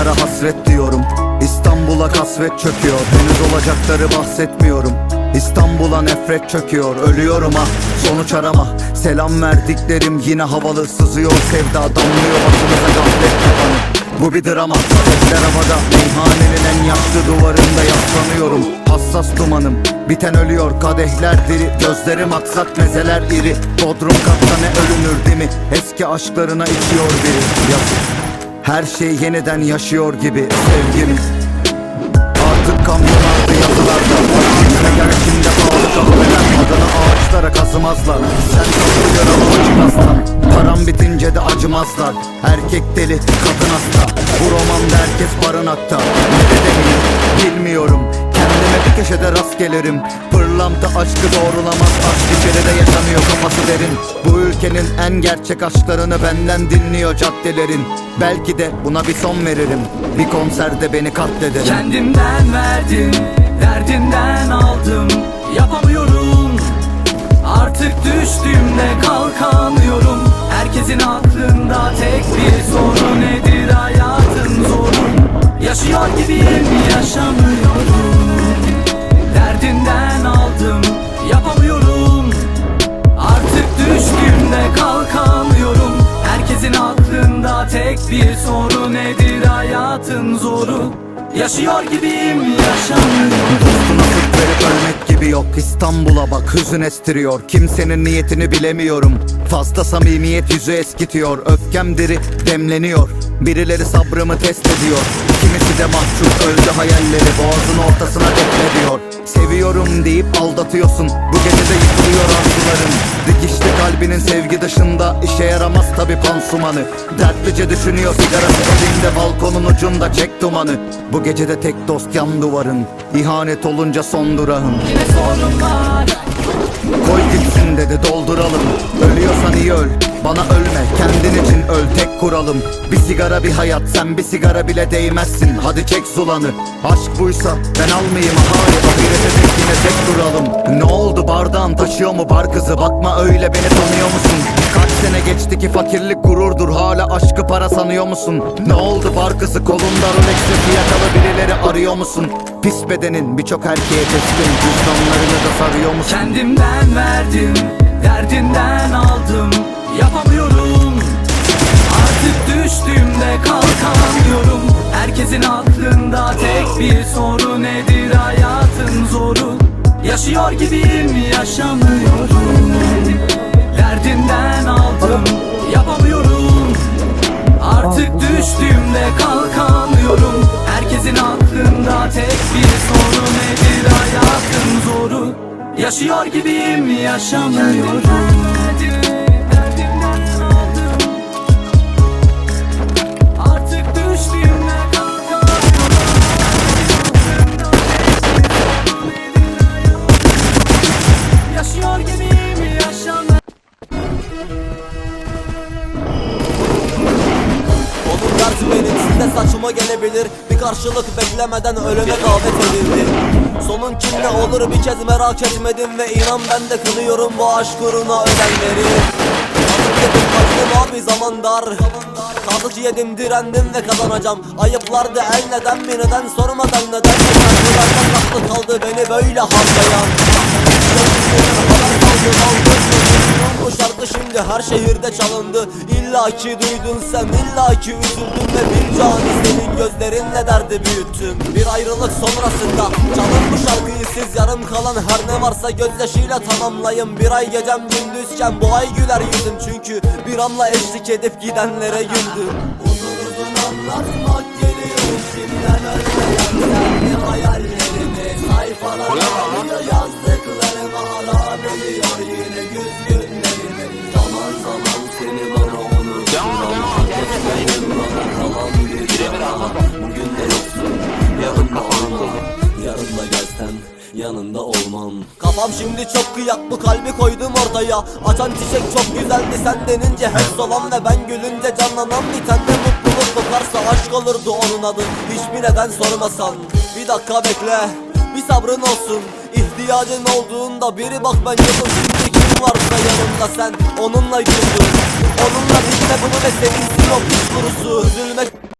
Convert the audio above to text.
Yarınlara hasret diyorum. İstanbul'a kasvet çöküyor. Henüz olacakları bahsetmiyorum. İstanbul'a nefret çöküyor. Ölüyorum ah sonuç arama. Selam verdiklerim yine havalı. Sızıyor sevda damlıyor başımıza gaflet tabanı. Bu bir drama. Sesler havada. Meyhanenin en yaşlı duvarında yaslanıyorum. Hassas dumanım. Biten ölüyor. Kadehler diri. Gözlerim aksak mezeler iri. Bodrum katta ne ölünür değil mi? Eski aşklarına içiyor biri. Yazık Her şey yeniden yaşıyor gibi Sevgim Artık kamyonlarda yazılarda Para gel kimde pahalı kahveler Adını ağaçlara kazımazlar. Sen tatlı acı aslan Param bitince de acımazlar. Erkek deli kadın hasta. Bu romanda herkes barınakta. Ne bir köşede rast gelirim. Pırlanta aşkı doğrulamaz. Aşk içeride yaşanıyor kafası derin. Bu ülkenin en gerçek aşklarını benden dinliyor caddelerin. Belki de buna bir son veririm. Bir konserde beni katlederim. Kendimden verdim, derdimden aldım. Yapamıyorum. Artık düştüğümde kalkamıyorum. Herkesin aklında tek bir soru nedir hayatın zoru? Yaşıyor gibiyim yaşamıyorum bir soru nedir hayatın zoru? Yaşıyor gibiyim yaşamıyorum. Dostuna sık verip ölmek gibi yok. İstanbul'a bak hüzün estiriyor. Kimsenin niyetini bilemiyorum. Fazla samimiyet yüzü eskitiyor. Öfkem diri demleniyor. Birileri sabrımı test ediyor. Kimisi de mahcup öldü hayalleri Boğazın ortasına deklediyor. Seviyorum deyip aldatıyorsun. Bu gece de yıkılıyor arzuların Dikişli kalbinin sevgi dışında yaramaz tabi pansumanı Dertlice düşünüyor sigarası elinde balkonun ucunda çek dumanı. Bu gece de tek dost yan duvarın İhanet olunca son durağın. Yine sorunlar Koy gitsin dedi dolduralım. Ölüyorsan iyi öl bana ölme kendin için öl tek kuralım. Bir sigara bir hayat sen bir sigara bile değmezsin. Hadi çek zulanı Aşk buysa ben almayayım hayır Ahirete tek yine tek duralım Ne oldu bardağın taşıyor mu bar kızı? Bakma öyle beni tanıyor musun geçti ki fakirlik gururdur. Hala aşkı para sanıyor musun? Ne oldu bar kızı kolunda Rolex'e fiyakalı birileri arıyor musun? Pis bedenin birçok erkeğe teslim. Cüzdanlarını da sarıyor musun? Kendimden verdim, derdimden aldım. Yapamıyorum. Artık düştüğümde kalkamıyorum. Herkesin aklında tek bir soru nedir hayatın zoru? Yaşıyor gibiyim yaşamıyorum Yaşıyor gibiyim yaşamıyorum aldım. Artık düştüğümde sizde saçma gelebilir. Bir karşılık beklemeden ölüme davet edildi. Sonun kim ne olur bir kez merak etmedim Ve inan ben de kılıyorum bu aşk uğruna ölenleri yedim kaçtım abi zaman dar. Kazık yedim direndim ve kazanacağım. Ayıplardı el neden mi neden sormadan neden. Şarkılarda saklı kaldı beni böyle harcayan şarkı her şehirde çalındı. İlla ki duydun sen illa ki üzüldün Ve bir cani senin gözlerinle derdi büyüttüm Bir ayrılık sonrasında çalın bu şarkıyı siz Yarım kalan her ne varsa gözyaşıyla tamamlayın. Bir ay gecem gündüzken bu ay güler yüzüm. Çünkü bir anla eşlik edip gidenlere güldüm. Uzun anlatmak geliyor ölmeyen Kendi hayallerimi sayfalara Kafam şimdi çok kıyak bu kalbi koydum ortaya. Açan çiçek çok güzeldi sen denince hep olan Ve ben gülünce canlanan bir tane mutluluk kokarsa aşk olurdu onun adı. Hiçbir neden sormasan Bir dakika bekle bir sabrın olsun. İhtiyacın olduğunda biri bak ben yokum. Şimdi kim varsa yanımda sen onunla güldün Onunla dinle bunu ve sevinsin o pis kurusu. Üzülmek